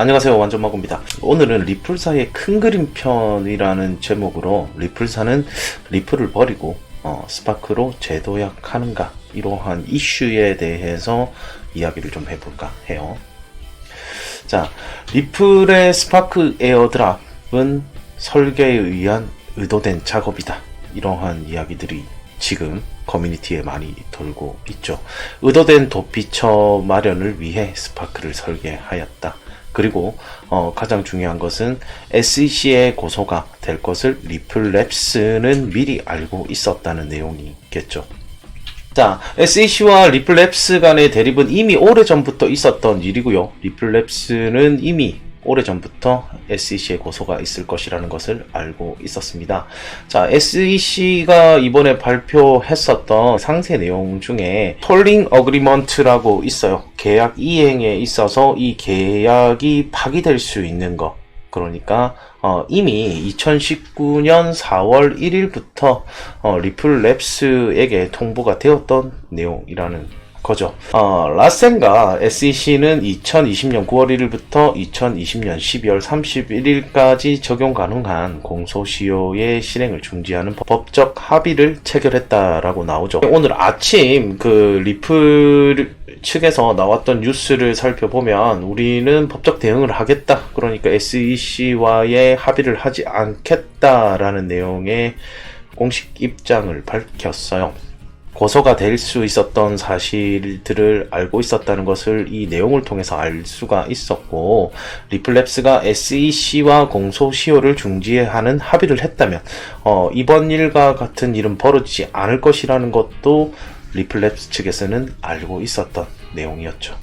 안녕하세요 완전마구입니다 오늘은 리플사의 큰 그림 편이라는 제목으로 리플사는 리플을 버리고 어, 스파크로 재도약하는가 이러한 이슈에 대해서 이야기를 좀 해볼까 해요 자 리플의 스파크 에어드랍은 설계에 의한 의도된 작업이다 이러한 이야기들이 지금 커뮤니티에 많이 돌고 있죠. 의도된 도피처 마련을 위해 스파크를 설계하였다. 그리고 어, 가장 중요한 것은 SEC의 고소가 될 것을 리플랩스는 미리 알고 있었다는 내용이겠죠. 자, SEC와 리플랩스 간의 대립은 이미 오래전부터 있었던 일이고요. 리플랩스는 이미 오래전부터 SEC의 고소가 있을 것이라는 것을 알고 있었습니다. 자, SEC가 이번에 발표했었던 상세 내용 중에 톨링 어그리먼트라고 있어요. 계약 이행에 있어서 이 계약이 파기될 수 있는 것. 그러니까 어, 이미 2019년 4월 1일부터 어, 리플랩스에게 통보가 되었던 내용이라는 거죠. 어, 라센과 SEC는 2020년 9월 1일부터 2020년 12월 31일까지 적용 가능한 공소시효의 실행을 중지하는 법적 합의를 체결했다라고 나오죠. 오늘 아침 그 리플 측에서 나왔던 뉴스를 살펴보면 우리는 법적 대응을 하겠다. 그러니까 SEC와의 합의를 하지 않겠다라는 내용의 공식 입장을 밝혔어요. 고소가 될 수 있었던 사실들을 알고 있었다는 것을 이 내용을 통해서 알 수가 있었고 리플랩스가 SEC와 공소시효를 중지하는 합의를 했다면 어, 이번 일과 같은 일은 벌어지지 않을 것이라는 것도 리플랩스 측에서는 알고 있었던 내용이었죠.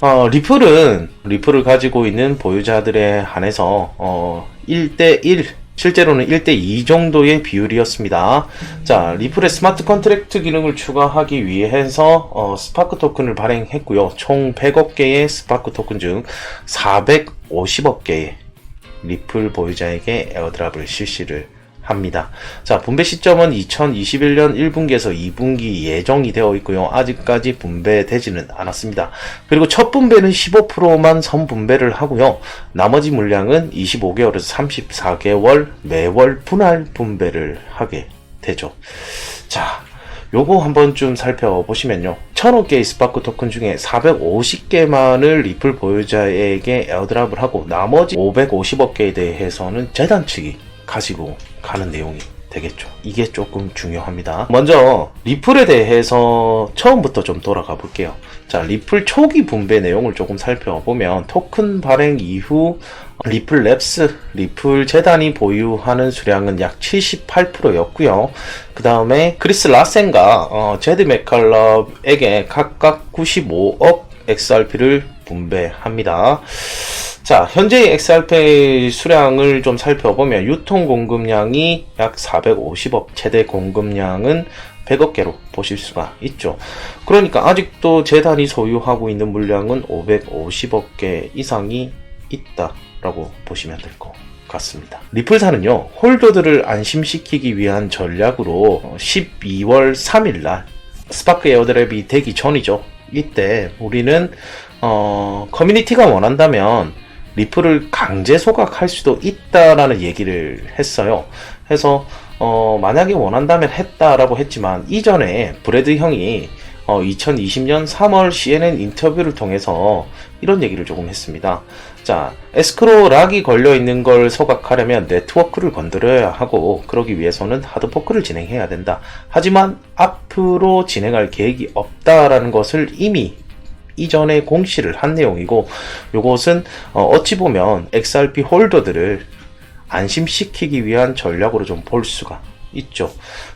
어, 리플은 리플을 가지고 있는 보유자들에 한해서 어, 1대1 실제로는 1대2 정도의 비율이었습니다. 자, 리플의 스마트 컨트랙트 기능을 추가하기 위해서 어, 스파크 토큰을 발행했고요. 총 100억 개의 스파크 토큰 중 450억 개의 리플 보유자에게 에어드랍을 실시를 합니다. 자, 분배 시점은 2021년 1분기에서 2분기 예정이 되어 있고요. 아직까지 분배되지는 않았습니다. 그리고 첫 분배는 15%만 선 분배를 하고요. 나머지 물량은 25개월에서 34개월 매월 분할 분배를 하게 되죠. 자, 요거 한번 좀 살펴보시면요. 1000억 개의 스파크 토큰 중에 450개만을 리플 보유자에게 에어드랍을 하고 나머지 550억 개에 대해서는 재단 측이 가지고 가는 내용이 되겠죠. 이게 조금 중요합니다. 먼저 리플에 대해서 처음부터 좀 돌아가 볼게요. 자, 리플 초기 분배 내용을 조금 살펴보면 토큰 발행 이후 리플 랩스, 리플 재단이 보유하는 수량은 약 78%였고요. 그 다음에 크리스 라센과 어, 제드 맥칼럽에게 각각 95억 XRP를 분배합니다. 자, 현재의 XRP 수량을 좀 살펴보면 유통 공급량이 약 450억, 최대 공급량은 100억 개로 보실 수가 있죠. 그러니까 아직도 재단이 소유하고 있는 물량은 550억 개 이상이 있다라고 보시면 될 것 같습니다. 리플사는요, 홀더들을 안심시키기 위한 전략으로 12월 3일 날 스파크 에어드랩이 되기 전이죠. 이때 우리는 어, 커뮤니티가 원한다면 리플을 강제 소각할 수도 있다라는 얘기를 했어요. 해서 어, 만약에 원한다면 했다라고 했지만 이전에 브래드 형이 어, 2020년 3월 CNN 인터뷰를 통해서 이런 얘기를 조금 했습니다. 자, 에스크로 락이 걸려 있는 걸 소각하려면 네트워크를 건드려야 하고 그러기 위해서는 하드포크를 진행해야 된다. 하지만 앞으로 진행할 계획이 없다라는 것을 이미 이전에 공시를 한 내용이고 요것은 어, 찌 보면 XRP 홀더들을 안심시키기 위한 전략으로 좀 볼 수가 있죠.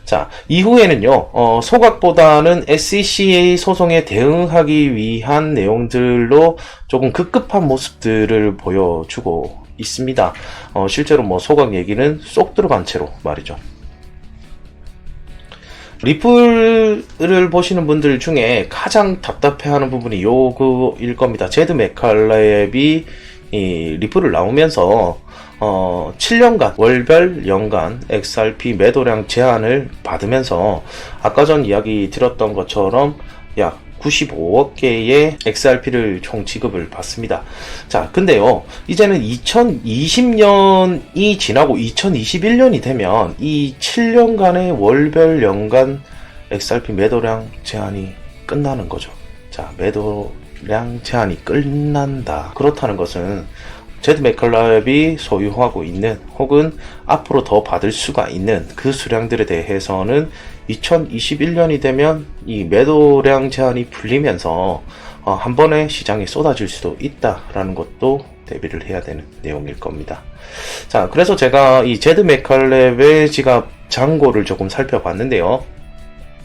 자, 이후에는요, 어, 소각보다는 SECA 소송에 대응하기 위한 내용들로 조금 급급한 모습들을 보여주고 있습니다. 어, 실제로 뭐 소각 얘기는 쏙 들어간 채로 말이죠. 리플을 보시는 분들 중에 가장 답답해하는 부분이 요거일 겁니다. 제드 맥칼랩이 이 리플을 나오면서 어 7년간 월별 연간 XRP 매도량 제한을 받으면서 아까 전 이야기 드렸던 것처럼 약 95억 개의 XRP를 총 지급을 받습니다. 자, 근데요, 이제는 2020년이 지나고 2021년이 되면 이 7년간의 월별 연간 XRP 매도량 제한이 끝나는 거죠. 자, 매도량 제한이 끝난다. 그렇다는 것은 제드 맥컬럽이 소유하고 있는 혹은 앞으로 더 받을 수가 있는 그 수량들에 대해서는 2021년이 되면 이 매도량 제한이 풀리면서 어, 한 번에 시장에 쏟아질 수도 있다라는 것도 대비를 해야 되는 내용일 겁니다. 자, 그래서 제가 이 제드 맥컬랩의 지갑 잔고를 조금 살펴봤는데요.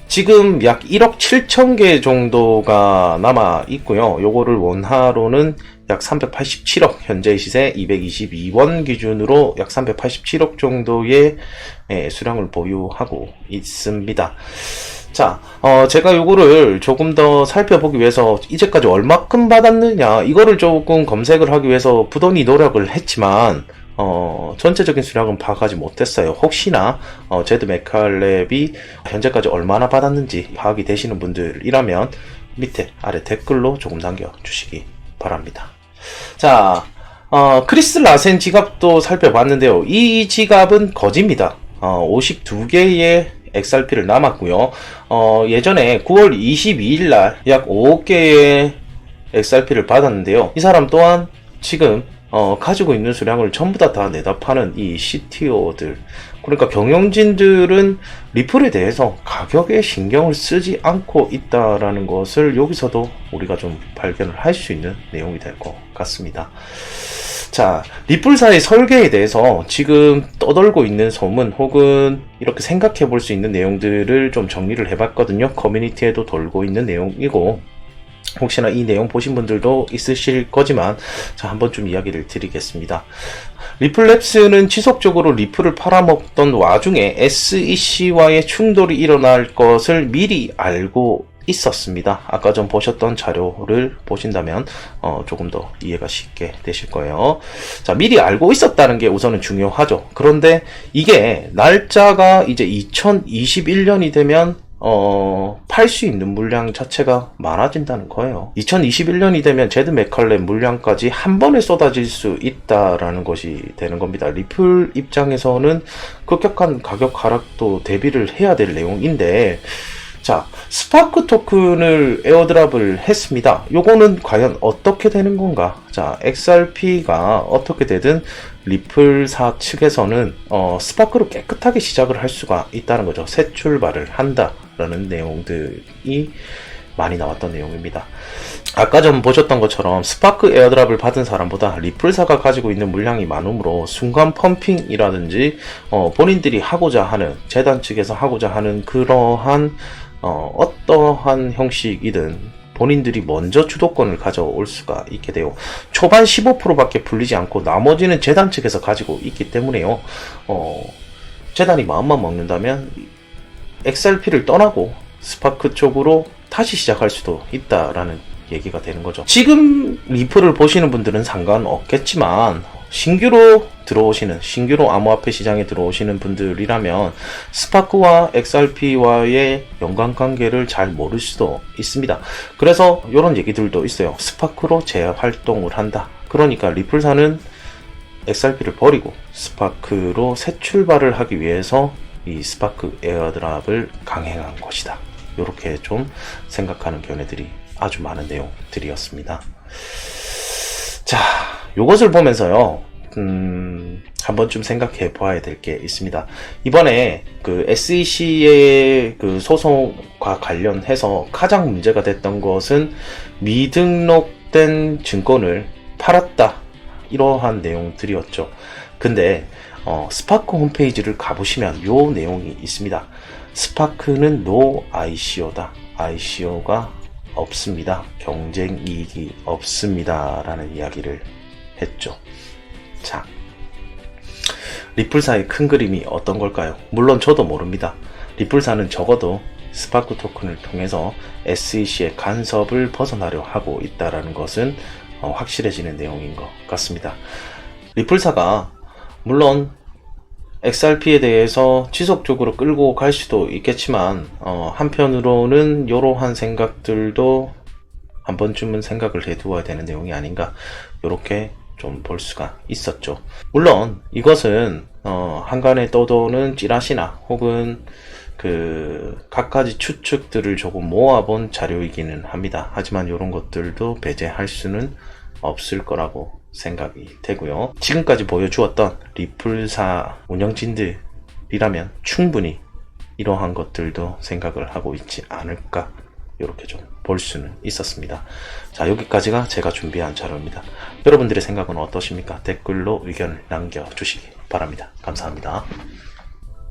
지금 약 1억 7천 개 정도가 남아 있고요. 요거를 원화로는 약 387억, 현재 시세 222원 기준으로 약 387억 정도의 예, 수량을 보유하고 있습니다. 자, 어, 제가 요거를 조금 더 살펴보기 위해서 이제까지 얼마큼 받았느냐, 이거를 조금 검색을 하기 위해서 부단히 노력을 했지만, 어, 전체적인 수량은 파악하지 못했어요. 혹시나, 어, 제드 맥칼랩이 현재까지 얼마나 받았는지 파악이 되시는 분들이라면 밑에 아래 댓글로 조금 남겨주시기 바랍니다. 자, 어, 크리스 라센 지갑도 살펴봤는데요. 이 지갑은 거짓입니다. 어, 52개의 XRP를 남았고요. 어, 예전에 9월 22일 날 약 5개의 XRP를 받았는데요. 이 사람 또한 지금 어, 가지고 있는 수량을 전부 다 다 내다 파는 이 CTO들. 그러니까 경영진들은 리플에 대해서 가격에 신경을 쓰지 않고 있다라는 것을 여기서도 우리가 좀 발견을 할 수 있는 내용이 될 것 같습니다. 자, 리플사의 설계에 대해서 지금 떠돌고 있는 소문 혹은 이렇게 생각해 볼 수 있는 내용들을 좀 정리를 해봤거든요. 커뮤니티에도 돌고 있는 내용이고, 혹시나 이 내용 보신 분들도 있으실 거지만 자 한번 좀 이야기를 드리겠습니다. 리플랩스는 지속적으로 리플을 팔아먹던 와중에 SEC와의 충돌이 일어날 것을 미리 알고 있었습니다. 아까 전 보셨던 자료를 보신다면 어, 조금 더 이해가 쉽게 되실 거예요. 자, 미리 알고 있었다는 게 우선은 중요하죠. 그런데 이게 날짜가 이제 2021년이 되면 어, 팔 수 있는 물량 자체가 많아진다는 거예요. 2021년이 되면 제드 맥컬렌 물량까지 한 번에 쏟아질 수 있다라는 것이 되는 겁니다. 리플 입장에서는 급격한 가격 하락도 대비를 해야 될 내용인데, 자, 스파크 토큰을 에어드랍을 했습니다. 요거는 과연 어떻게 되는 건가? 자, XRP가 어떻게 되든 리플사 측에서는 어, 스파크로 깨끗하게 시작을 할 수가 있다는 거죠. 새 출발을 한다 라는 내용들이 많이 나왔던 내용입니다. 아까 전 보셨던 것처럼 스파크 에어드랍을 받은 사람보다 리플사가 가지고 있는 물량이 많으므로 순간 펌핑이라든지 어, 본인들이 하고자 하는 재단 측에서 하고자 하는 그러한 어, 어떠한 형식이든 본인들이 먼저 주도권을 가져올 수가 있게 돼요. 초반 15%밖에 풀리지 않고 나머지는 재단 측에서 가지고 있기 때문에요. 어, 재단이 마음만 먹는다면 XRP를 떠나고 스파크 쪽으로 다시 시작할 수도 있다라는 얘기가 되는 거죠. 지금 리플을 보시는 분들은 상관없겠지만 신규로 들어오시는 신규로 암호화폐 시장에 들어오시는 분들이라면 스파크와 XRP와의 연관 관계를 잘 모를 수도 있습니다. 그래서 이런 얘기들도 있어요. 스파크로 재활동을 한다. 그러니까 리플사는 XRP를 버리고 스파크로 새 출발을 하기 위해서 이 스파크 에어드랍을 강행한 것이다. 이렇게 좀 생각하는 견해들이 아주 많은 내용들이었습니다. 자, 요것을 보면서요, 음, 한번 좀 생각해 보아야 될 게 있습니다. 이번에 그 SEC의 그 소송과 관련해서 가장 문제가 됐던 것은 미등록된 증권을 팔았다. 이러한 내용들이었죠. 근데, 어, 스파크 홈페이지를 가보시면 요 내용이 있습니다. 스파크는 no ICO다. ICO가 없습니다. 경쟁 이익이 없습니다. 라는 이야기를 했죠. 자, 리플사의 큰 그림이 어떤 걸까요? 물론 저도 모릅니다. 리플사는 적어도 스파크 토큰을 통해서 SEC의 간섭을 벗어나려 하고 있다는 것은 어, 확실해지는 내용인 것 같습니다. 리플사가 물론 XRP에 대해서 지속적으로 끌고 갈 수도 있겠지만 어, 한편으로는 이러한 생각들도 한 번쯤은 생각을 해두어야 되는 내용이 아닌가 이렇게 좀 볼 수가 있었죠. 물론 이것은 어, 한간에 떠도는 찌라시나 혹은 그 각가지 추측들을 조금 모아본 자료이기는 합니다. 하지만 이런 것들도 배제할 수는 없을 거라고 생각이 되고요. 지금까지 보여주었던 리플사 운영진들이라면 충분히 이러한 것들도 생각을 하고 있지 않을까 이렇게 좀 볼 수는 있었습니다. 자 여기까지가 제가 준비한 자료입니다. 여러분들의 생각은 어떠십니까? 댓글로 의견을 남겨주시기 바랍니다. 감사합니다.